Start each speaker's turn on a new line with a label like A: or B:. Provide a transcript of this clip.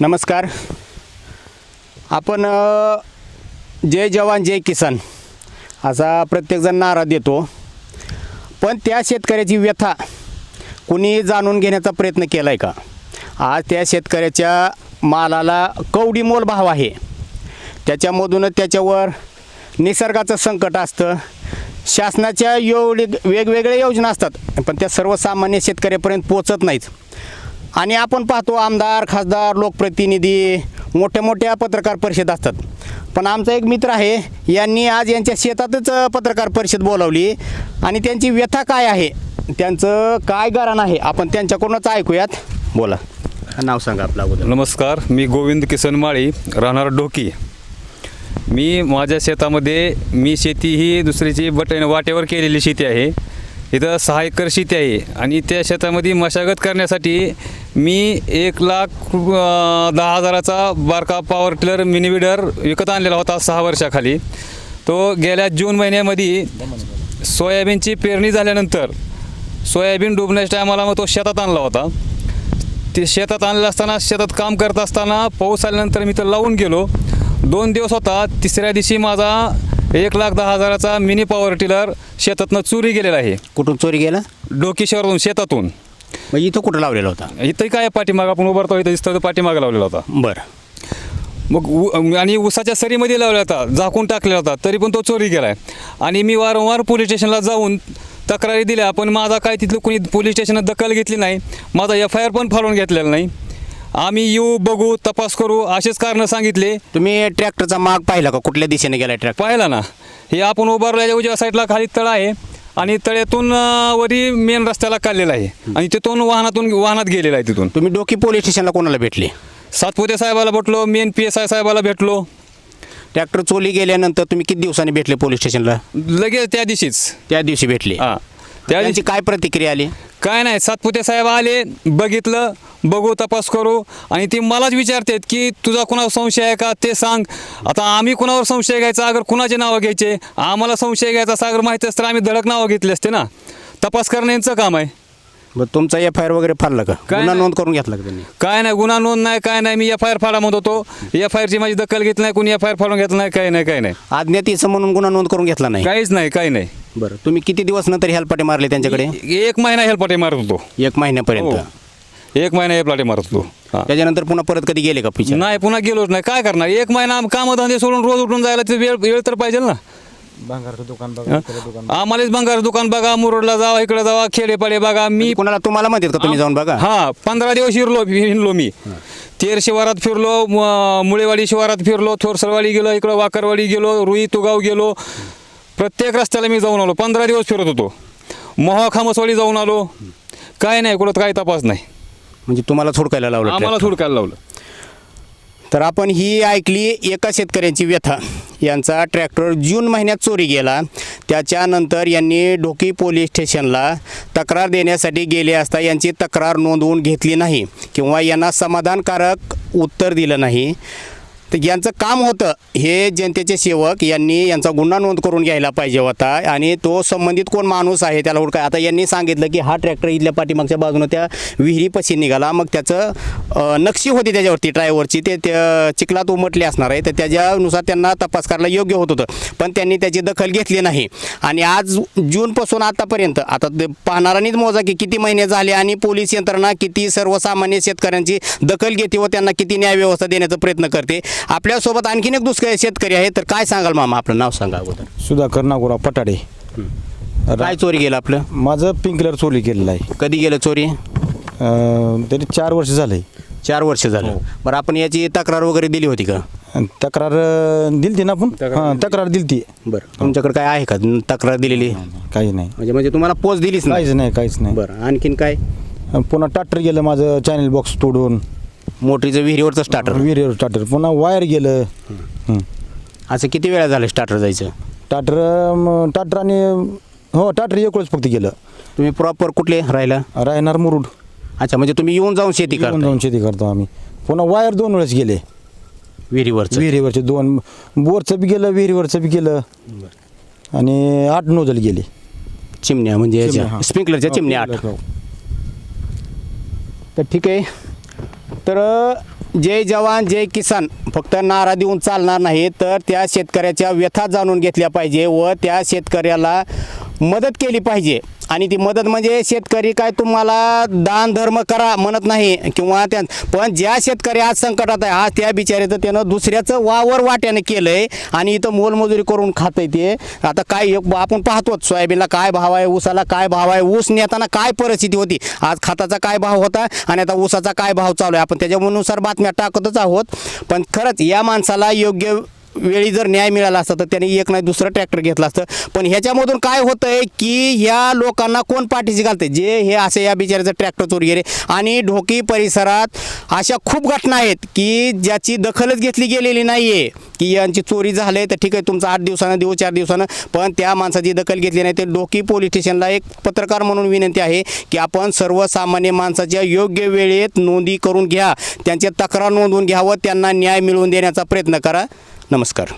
A: नमस्कार. आपण जय जवान जय किसान असा प्रत्येकजण नारा देतो. पण त्या शेतकऱ्याची व्यथा कुणी जाणून घेण्याचा प्रयत्न केला आहे का? आज त्या शेतकऱ्याच्या मालाला कवडी मोल भाव आहे. त्याच्यामधूनच त्याच्यावर निसर्गाचं संकट असतं. शासनाच्या एवढे वेगवेगळ्या योजना असतात पण त्या सर्वसामान्य शेतकऱ्यापर्यंत पोचत नाहीत. आणि आपण पाहतो आमदार खासदार लोकप्रतिनिधी मोठ्या मोठ्या पत्रकार परिषद असतात. पण आमचा एक मित्र आहे यांनी आज यांच्या शेतातच पत्रकार परिषद बोलावली. आणि त्यांची व्यथा काय आहे? त्यांचं काय कारण आहे? आपण त्यांच्याकडूनच ऐकूयात. बोला. नाव सांगा आपलं अगोदर.
B: नमस्कार मी गोविंद किसन माळी राहणार डोकी मी माझ्या शेतामध्ये मी शेती ही दुसरीची बट वाटेवर केलेली शेती आहे. इथं सहा एकर शेती आहे. आणि त्या शेतामध्ये मशागत करण्यासाठी मी एक लाख दहा हजाराचा बारका पॉवर टिलर मिनीविडर विकत आणलेला होता सहा वर्षाखाली. तो गेल्या जून महिन्यामध्ये सोयाबीनची पेरणी झाल्यानंतर सोयाबीन डुबण्याच्या टायमाला मग तो शेतात आणला होता. ते शेतात आणलं असताना शेतात काम करत असताना पाऊस आल्यानंतर मी तर लावून गेलो. दोन दिवस होता तिसऱ्या दिवशी माझा एक लाख दहा हजाराचा मिनी पॉवर टिलर शेतातनं चोरी गेलेला आहे.
A: कुठून चोरी गेला?
B: डोकी शहरातून शेतातून.
A: मग इथं कुठं लावलेला होता?
B: इथं काय पाठीमाग? आपण उभारतो इथं दिसतं पाठीमागं लावलेला होता.
A: बरं.
B: मग उ आणि उसाच्या सरीमध्ये लावला होता झाकून टाकलेला होता तरी पण तो चोरी गेला आहे आणि मी वारंवार पोलीस स्टेशनला जाऊन तक्रारी दिल्या पण माझा काय तिथलं कोणी पोलीस स्टेशनात दखल घेतली नाही माझा एफ आय आर पण फाडून घेतलेला नाही. आम्ही येऊ बघू तपास करू असेच कारणं सांगितले.
A: तुम्ही ट्रॅक्टरचा माग पाहिला का? कुठल्या दिशेने गेला ट्रॅक्टर?
B: पाहिला ना. हे आपण उभारल्याच्या उजव्या साईडला खाली तळ आहे आणि तळ्यातून अं, वरी मेन रस्त्याला काढलेला आहे. आणि तिथून वाहनातून वाहनात गेलेला आहे तिथून.
A: तुम्ही डोकी पोलीस स्टेशनला कोणाला भेटले?
B: सातपुते साहेबाला भेटलो मेन पी एस आय साहेबाला भेटलो.
A: ट्रॅक्टर चोरी गेल्यानंतर तुम्ही किती दिवसांनी भेटले पोलीस स्टेशनला?
B: लगेच त्या दिवशीच.
A: त्या दिवशी भेटले.
B: हां. त्या
A: त्यांची
B: दिवशी
A: काय प्रतिक्रिया आली?
B: काय नाही सातपुते साहेब आले बघितलं. बघू तपास करू. आणि ते मलाच विचारतात की तुझा कुणावर संशय आहे का? ते सांग. आता आम्ही कुणावर संशय घ्यायचा? अगर कुणाचे नावं घ्यायचे? आम्हाला संशय घ्यायचा सागर माहिती असतं आम्ही धडक नावं घेतली असते ना. तपास करणं यांचं काम आहे.
A: मग तुमचा एफ आय आर वगैरे फाडला का?
B: काय
A: गुन्हा
B: नाही.
A: नोंद करून घेतला का त्यांनी?
B: काय नाही गुन्हा नोंद नाही काय नाही. मी एफ आय आर फाडा म्हणत होतो एफ आय आरची माझी दखल घेतली नाही कोणी एफ आय आर फाडून घेतलं नाही काय नाही काय नाही.
A: अज्ञातीचं म्हणून गुन्हा नोंद करून घेतला नाही?
B: काहीच नाही काही नाही.
A: बरं तुम्ही किती दिवस नंतर हेल्पाटे मारले त्यांच्याकडे?
B: एक महिना हेल्पाटे मारत होतो.
A: एक महिन्यापर्यंत.
B: हो. एक महिना हेल्पाटे मारत होतो. हां.
A: त्याच्यानंतर पुन्हा परत कधी गेले का पिक्चर
B: नाही पुन्हा गेलोच नाही. काय करणार? एक महिना कामधंदे सोडून रोज उठून जायला ते वेळ वेळ तर पाहिजे ना.
C: भांगारचं दुकान बघा इकडे दुकान
B: आम्हालाच बंगार दुकान बघा मुरुडला जावा इकडे जावा खेडेपाडे बघा मी
A: कोणाला तुम्हाला म्हणतात का तुम्ही जाऊन बघा?
B: हा पंधरा दिवस फिरलो हिंडलो मी. तेर शिवारात फिरलो म- मुळेवाडी शिवारात फिरलो थोरसरवाडी गेलो इकडं वाकरवाडी गेलो रुई तुगाव गेलो. प्रत्येक रस्त्याला मी जाऊन आलो. पंधरा दिवस फिरत होतो. मोहा खामसवाडी जाऊन आलो. काय नाही कुठं काही तपास नाही.
A: म्हणजे तुम्हाला थोडकायला लावलं
B: आम्हाला
A: tractor.
B: थोडक्याला लावलं.
A: तर आपण ही ऐकली एका शेतकऱ्यांची व्यथा. यांचा ट्रॅक्टर जून महिन्यात चोरी गेला. त्याच्यानंतर यांनी ढोकी पोलीस स्टेशनला तक्रार देण्यासाठी गेले असता यांची तक्रार नोंदवून घेतली नाही किंवा यांना समाधानकारक उत्तर दिलं नाही. तर यांचं काम होतं हे जनतेचे सेवक यांनी यांचा गुन्हा नोंद करून घ्यायला पाहिजे होता आणि तो संबंधित कोण माणूस आहे त्याला हुडका आता यांनी सांगितलं की हा ट्रॅक्टर इथल्या पाठीमागच्या बाजूनं त्या विहिरीपाशी निघाला मग त्याचं नक्षी होती त्याच्यावरती ड्रायव्हरची ते त्या चिखलात उमटले असणार आहे तर त्याच्यानुसार त्यांना तपास करायला योग्य होत होतं पण त्यांनी त्याची दखल घेतली नाही. आणि आज जूनपासून आतापर्यंत आता ते पाहणाऱ्यांनीच मोजा की किती महिने झाले आणि पोलीस यंत्रणा किती सर्वसामान्य शेतकऱ्यांची दखल घेते व त्यांना किती न्याय व्यवस्था देण्याचा प्रयत्न करते आपल्यासोबत आणखीन एक दुसरे शेतकरी आहे तर काय सांगाल मामा? आपलं नाव सांगा अगोदर.
C: सुधाकर नागोराव पटाडे.
A: काय चोरी गेलं आपलं?
C: माझं पिंक कलर चोरी केलेलं आहे.
A: कधी गेलं चोरी?
C: अं, तरी चार वर्ष झाले.
A: चार वर्ष झालं. बरं आपण याची तक्रार वगैरे दिली होती का?
C: तक्रार दिली ना आपण? हां तक्रार दिली
A: बरं तुमच्याकडे काय आहे का? तक्रार दिलेली?
C: काही नाही.
A: म्हणजे म्हणजे तुम्हाला पोच दिलीच
C: काहीच
A: नाही
C: नाही काहीच नाही.
A: बरं आणखीन काय?
C: पुन्हा टाटर गेलं माझं चॅनल बॉक्स तोडून.
A: मोटरीचं विहिरीवरचं स्टार्टर
C: विहिरीवर टाटर पुन्हा वायर गेलं. हं.
A: असं किती वेळा झालं स्टार्टर जायचं?
C: टाटर म, टाटर आणि हो टाटर एकच फक्त गेलं.
A: तुम्ही प्रॉपर कुठले राहिला?
C: राहणार मुरुड.
A: अच्छा म्हणजे तुम्ही येऊन जाऊन शेती करता
C: जाऊन शेती करतो आम्ही. पुन्हा वायर दोन वेळेस गेले.
A: विहिरीवरचं.
C: विहिरीवरचे दोन बोरचं बी गेलं विहिरीवरचं बी गेलं. आणि आठ नोजल गेले.
A: चिमण्या म्हणजे
C: चिमण्या,
A: याच्या
C: हा.
A: स्प्रिंकलरच्या चिमण्या आठ.
C: हो.
A: तर ठीक आहे. तर जय जवान जय किसान. फक्त नारा देऊन चालणार नाही तर त्या शेतकऱ्याच्या व्यथा जाणून घेतल्या पाहिजे व त्या शेतकऱ्याला मदत केली पाहिजे. आणि ती मदत म्हणजे शेतकरी काय तुम्हाला दान धर्म करा म्हणत नाही किंवा त्या पण ज्या शेतकरी आज संकटात आहे आज त्या बिचाऱ्याचं त्यानं दुसऱ्याचं वावर वाट्यानं केलं आहे आणि इथं मोलमजुरी करून खात आहे ते. आता काय आपण पाहतोच सोयाबीनला काय भाव आहे ऊसाला काय भाव आहे ऊस नेताना काय परिस्थिती होती? आज खताचा काय भाव होता आणि आता ऊसाचा काय भाव चालू आहे? आपण त्याच्यानुसार बातम्या टाकतच आहोत. पण खरंच या माणसाला योग्य वेळी जर न्याय मिळाला असता तर त्यांनी एक नाही दुसरं ट्रॅक्टर घेतलं असतं. पण ह्याच्यामधून काय होतं आहे की ह्या लोकांना कोण पाठीशी घालते जे हे असे या बिचाऱ्याचं ट्रॅक्टर चोरी गेले आणि ढोकी परिसरात अशा खूप घटना आहेत की ज्याची दखलच घेतली गेलेली नाही आहे की यांची चोरी झाली तर ठीक आहे तुमचं आठ दिवसानं देऊ चार दिवसानं. पण त्या माणसाची दखल घेतली नाही. तर ढोकी पोलीस स्टेशनला एक पत्रकार म्हणून विनंती आहे की आपण सर्वसामान्य माणसाच्या योग्य वेळेत नोंदी करून घ्या. त्यांच्या तक्रार नोंदवून घ्यावं. त्यांना न्याय मिळवून देण्याचा प्रयत्न करा. नमस्कार